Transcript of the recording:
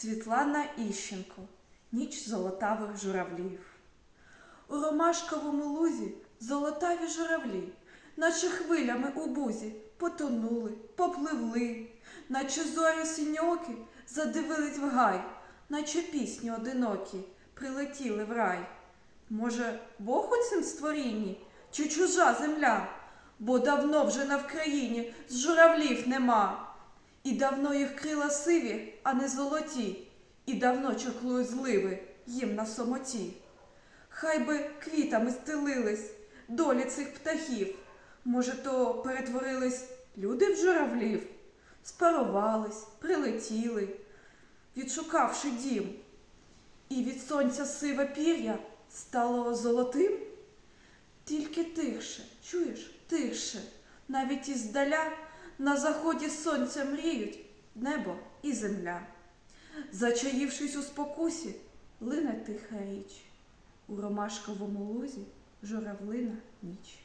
Світлана Іщенко. Ніч золотавих журавлів. У ромашковому лузі золотаві журавлі, наче хвилями у бузі, потонули, попливли, наче зорі синьокі задивились в гай, наче пісні одинокі прилетіли в рай. Може, Бог у цім створінні, чи чужа земля? Бо давно вже на Вкраїні з журавлів нема. І давно їх крила сиві, а не золоті, і давно чаклують зливи їм на самоті. Хай би квітами стелились долі цих птахів. Може, то перетворились люди в журавлів, спарувались, прилетіли, відшукавши дім, і від сонця сиве пір'я стало золотим. Тільки тихше, чуєш, тихше, навіть іздаля на заході сонця мріють небо і земля. Зачаївшись у спокусі, лине тиха річ. У ромашковому лузі журавлина ніч.